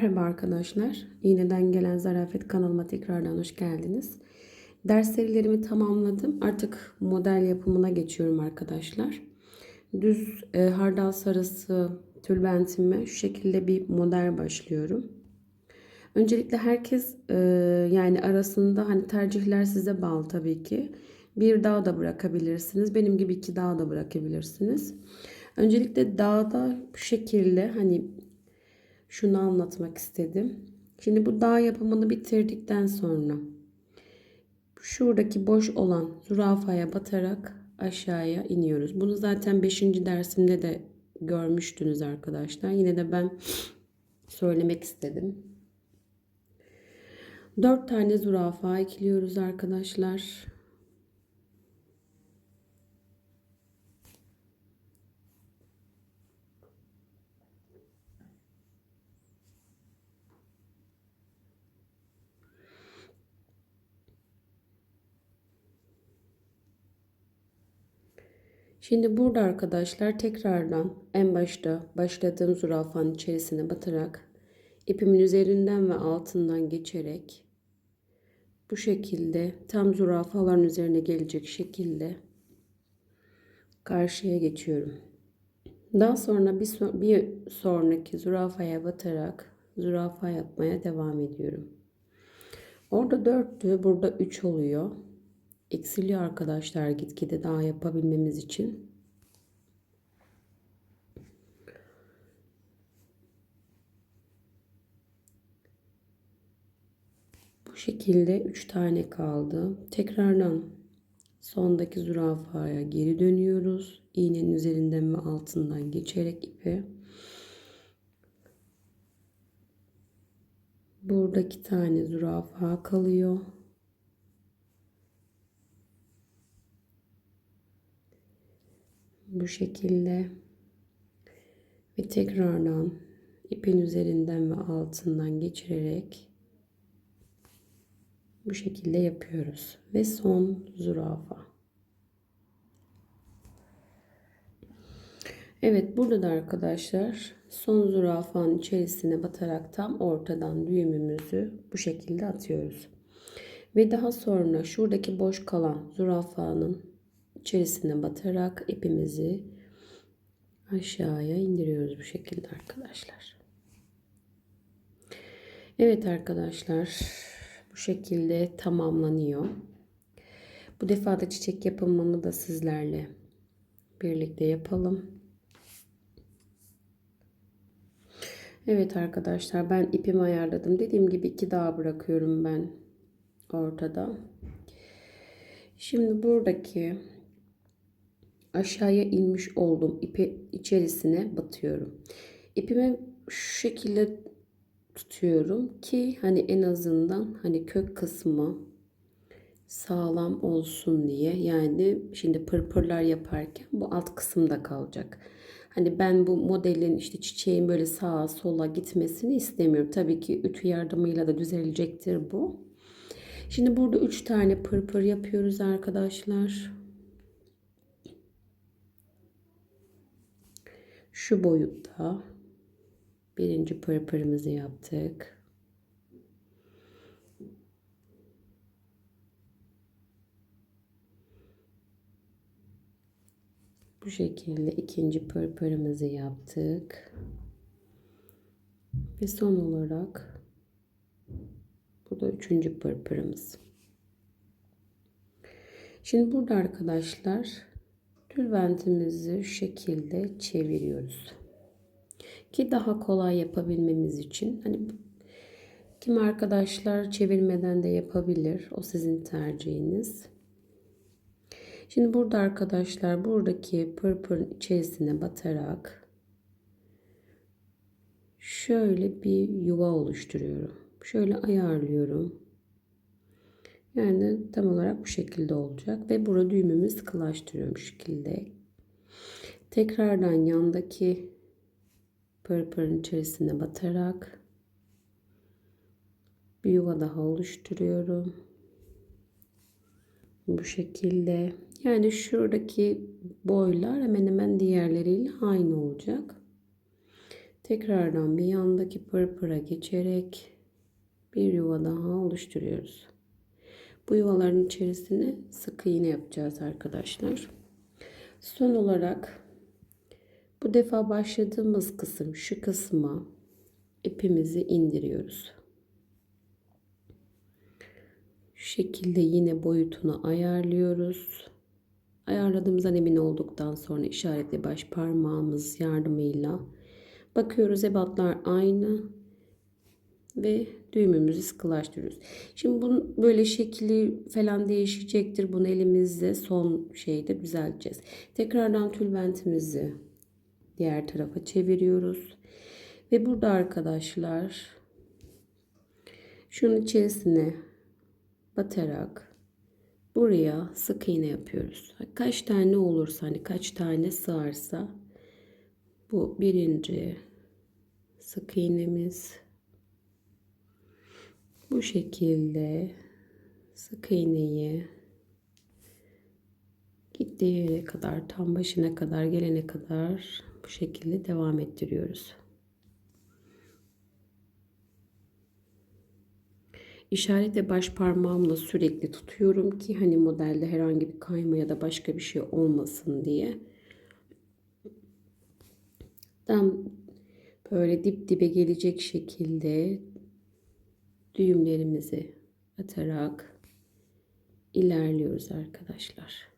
Merhaba arkadaşlar. İğneden gelen zarafet kanalıma tekrardan hoş geldiniz. Ders serilerimi tamamladım. Artık model yapımına geçiyorum arkadaşlar. Düz e, hardal sarısı tülbentime şu şekilde bir model başlıyorum. Öncelikle herkes e, yani arasında hani tercihler size bağlı tabii ki. Bir dağ da bırakabilirsiniz. Benim gibi iki dağ da bırakabilirsiniz. Öncelikle dağda bu şekilde hani şunu anlatmak istedim. Şimdi bu dağ yapımını bitirdikten sonra şuradaki boş olan zürafaya batarak aşağıya iniyoruz. Bunu zaten 5. dersimde de görmüştünüz arkadaşlar. Yine de ben söylemek istedim. 4 tane zürafa ekliyoruz arkadaşlar. Şimdi burada arkadaşlar tekrardan en başta başladığım zürafanın içerisine batarak ipimin üzerinden ve altından geçerek bu şekilde tam zürafaların üzerine gelecek şekilde karşıya geçiyorum. Daha sonra bir, so bir sonraki zürafaya batarak zürafa yapmaya devam ediyorum. Orada 4'tü, burada 3 oluyor eksiliyor arkadaşlar gitgide daha yapabilmemiz için. Bu şekilde 3 tane kaldı. Tekrardan sondaki zürafaya geri dönüyoruz. İğnenin üzerinden ve altından geçerek ipi. Buradaki tane zürafa kalıyor. Bu şekilde ve tekrardan ipin üzerinden ve altından geçirerek bu şekilde yapıyoruz ve son zürafa Evet burada da arkadaşlar son zürafanın içerisine batarak tam ortadan düğümümüzü bu şekilde atıyoruz. Ve daha sonra şuradaki boş kalan zürafanın içerisine batarak ipimizi aşağıya indiriyoruz bu şekilde arkadaşlar. Evet arkadaşlar bu şekilde tamamlanıyor. Bu defa da çiçek yapımını da sizlerle birlikte yapalım. Evet arkadaşlar ben ipimi ayarladım. Dediğim gibi iki daha bırakıyorum ben ortada. Şimdi buradaki aşağıya inmiş olduğum ipi içerisine batıyorum. İpimi şu şekilde tutuyorum ki hani en azından hani kök kısmı sağlam olsun diye. Yani şimdi pırpırlar yaparken bu alt kısımda kalacak. Hani ben bu modelin işte çiçeğin böyle sağa sola gitmesini istemiyorum. Tabii ki ütü yardımıyla da düzelecektir bu. Şimdi burada 3 tane pırpır yapıyoruz arkadaşlar. Şu boyutta birinci pırpırımızı yaptık. Bu şekilde ikinci pırpırımızı yaptık. Ve son olarak bu da üçüncü pırpırımız. Şimdi burada arkadaşlar Tülbentimizi şu şekilde çeviriyoruz. Ki daha kolay yapabilmemiz için. Hani kim arkadaşlar çevirmeden de yapabilir. O sizin tercihiniz. Şimdi burada arkadaşlar buradaki pırpırın içerisine batarak şöyle bir yuva oluşturuyorum. Şöyle ayarlıyorum. Yani tam olarak bu şekilde olacak. Ve burada düğümümü sıkılaştırıyorum şu şekilde. Tekrardan yandaki pırpırın içerisine batarak bir yuva daha oluşturuyorum. Bu şekilde. Yani şuradaki boylar hemen hemen diğerleriyle aynı olacak. Tekrardan bir yandaki pırpıra geçerek bir yuva daha oluşturuyoruz. Bu yuvaların içerisine sık iğne yapacağız arkadaşlar. Son olarak bu defa başladığımız kısım şu kısma ipimizi indiriyoruz. Şu şekilde yine boyutunu ayarlıyoruz. Ayarladığımızdan emin olduktan sonra işaretli baş parmağımız yardımıyla bakıyoruz ebatlar aynı ve düğümümüzü sıkılaştırıyoruz. Şimdi bunun böyle şekli falan değişecektir. Bunu elimizde son şeyde düzelteceğiz. Tekrardan tülbentimizi diğer tarafa çeviriyoruz. Ve burada arkadaşlar şunun içerisine batarak buraya sık iğne yapıyoruz. Kaç tane olursa hani kaç tane sığarsa bu birinci sık iğnemiz bu şekilde sık iğneyi gittiği yere kadar tam başına kadar gelene kadar bu şekilde devam ettiriyoruz. İşaretle baş parmağımla sürekli tutuyorum ki hani modelde herhangi bir kayma ya da başka bir şey olmasın diye. Tam böyle dip dibe gelecek şekilde düğümlerimizi atarak ilerliyoruz arkadaşlar.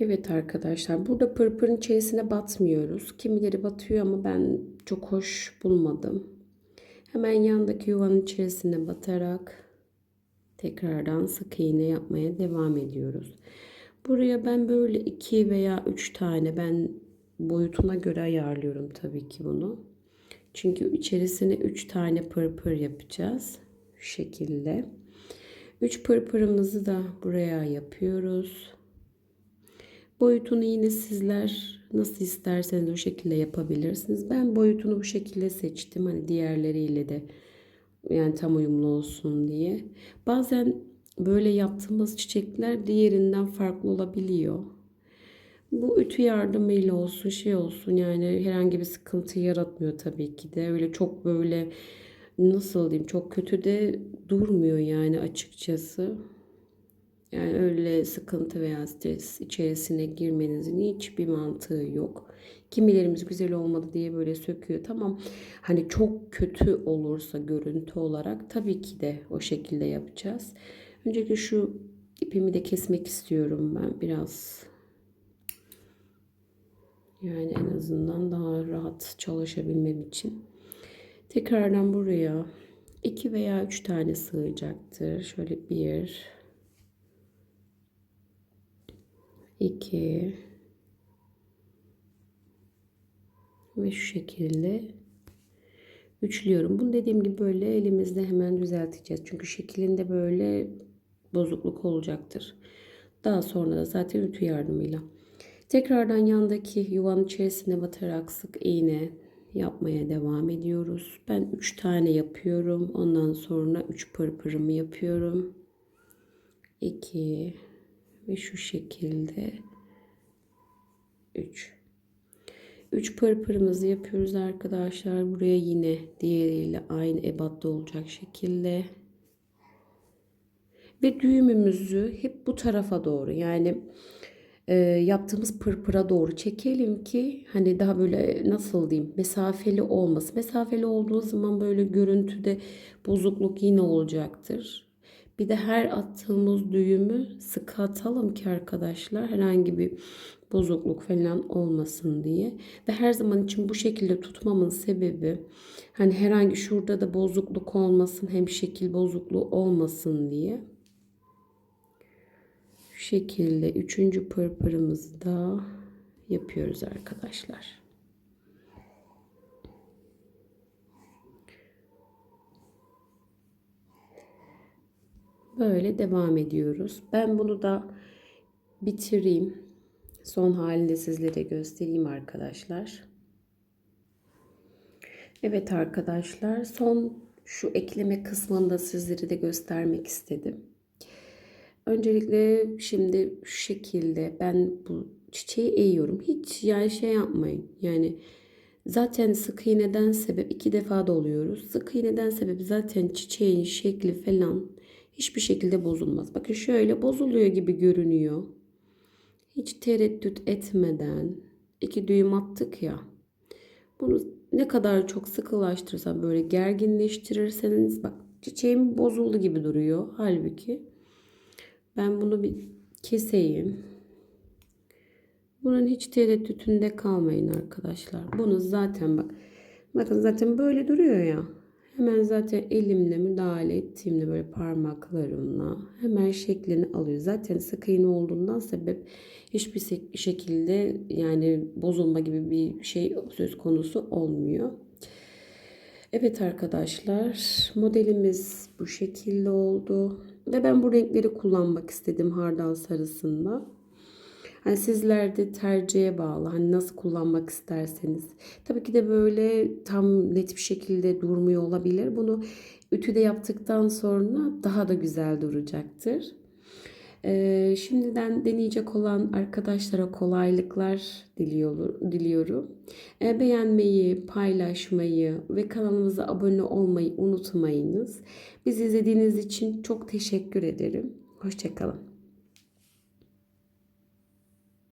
Evet arkadaşlar burada pırpırın içerisine batmıyoruz. Kimileri batıyor ama ben çok hoş bulmadım. Hemen yandaki yuvanın içerisine batarak tekrardan sık iğne yapmaya devam ediyoruz. Buraya ben böyle iki veya üç tane ben boyutuna göre ayarlıyorum tabii ki bunu. Çünkü içerisine üç tane pırpır yapacağız. Şu şekilde. Üç pırpırımızı da buraya yapıyoruz. Boyutunu yine sizler nasıl isterseniz o şekilde yapabilirsiniz. Ben boyutunu bu şekilde seçtim. Hani diğerleriyle de yani tam uyumlu olsun diye. Bazen böyle yaptığımız çiçekler diğerinden farklı olabiliyor. Bu ütü yardımıyla olsun şey olsun yani herhangi bir sıkıntı yaratmıyor tabii ki de. Öyle çok böyle nasıl diyeyim çok kötü de durmuyor yani açıkçası. Yani öyle sıkıntı veya stres içerisine girmenizin hiçbir mantığı yok. Kimilerimiz güzel olmadı diye böyle söküyor. Tamam hani çok kötü olursa görüntü olarak tabii ki de o şekilde yapacağız. Öncelikle şu ipimi de kesmek istiyorum ben biraz. Yani en azından daha rahat çalışabilmem için. Tekrardan buraya iki veya üç tane sığacaktır. Şöyle bir, 2 ve şu şekilde üçlüyorum. Bunu dediğim gibi böyle elimizde hemen düzelteceğiz. Çünkü şeklinde böyle bozukluk olacaktır. Daha sonra da zaten ütü yardımıyla. Tekrardan yandaki yuvanın içerisine batarak sık iğne yapmaya devam ediyoruz. Ben 3 tane yapıyorum. Ondan sonra 3 pırpırımı yapıyorum. 2 ve şu şekilde 3 3 pırpırımızı yapıyoruz arkadaşlar. Buraya yine diğeriyle aynı ebatta olacak şekilde. Ve düğümümüzü hep bu tarafa doğru yani e, yaptığımız pırpıra doğru çekelim ki hani daha böyle nasıl diyeyim mesafeli olmasın. Mesafeli olduğu zaman böyle görüntüde bozukluk yine olacaktır. Bir de her attığımız düğümü sıkı atalım ki arkadaşlar herhangi bir bozukluk falan olmasın diye. Ve her zaman için bu şekilde tutmamın sebebi hani herhangi şurada da bozukluk olmasın hem şekil bozukluğu olmasın diye. Şu şekilde üçüncü pırpırımızı da yapıyoruz arkadaşlar. Böyle devam ediyoruz. Ben bunu da bitireyim. Son halinde sizlere göstereyim arkadaşlar. Evet arkadaşlar son şu ekleme kısmını da sizlere de göstermek istedim. Öncelikle şimdi şu şekilde ben bu çiçeği eğiyorum. Hiç yani şey yapmayın. Yani zaten sık iğneden sebep iki defa doluyoruz. Sık iğneden sebep zaten çiçeğin şekli falan hiçbir şekilde bozulmaz. Bakın şöyle bozuluyor gibi görünüyor. Hiç tereddüt etmeden iki düğüm attık ya. Bunu ne kadar çok sıkılaştırırsan böyle gerginleştirirseniz bak çiçeğim bozuldu gibi duruyor. Halbuki ben bunu bir keseyim. Bunun hiç tereddütünde kalmayın arkadaşlar. Bunu zaten bak. Bakın zaten böyle duruyor ya. Hemen zaten elimle müdahale ettiğimde böyle parmaklarımla hemen şeklini alıyor. Zaten sık iğne olduğundan sebep hiçbir şekilde yani bozulma gibi bir şey söz konusu olmuyor. Evet arkadaşlar modelimiz bu şekilde oldu. Ve ben bu renkleri kullanmak istedim hardal sarısında. Hani sizler de tercihe bağlı. Hani nasıl kullanmak isterseniz. Tabii ki de böyle tam net bir şekilde durmuyor olabilir. Bunu ütüde yaptıktan sonra daha da güzel duracaktır. Ee, şimdiden deneyecek olan arkadaşlara kolaylıklar diliyor, diliyorum. Ee, beğenmeyi, paylaşmayı ve kanalımıza abone olmayı unutmayınız. Bizi izlediğiniz için çok teşekkür ederim. Hoşçakalın.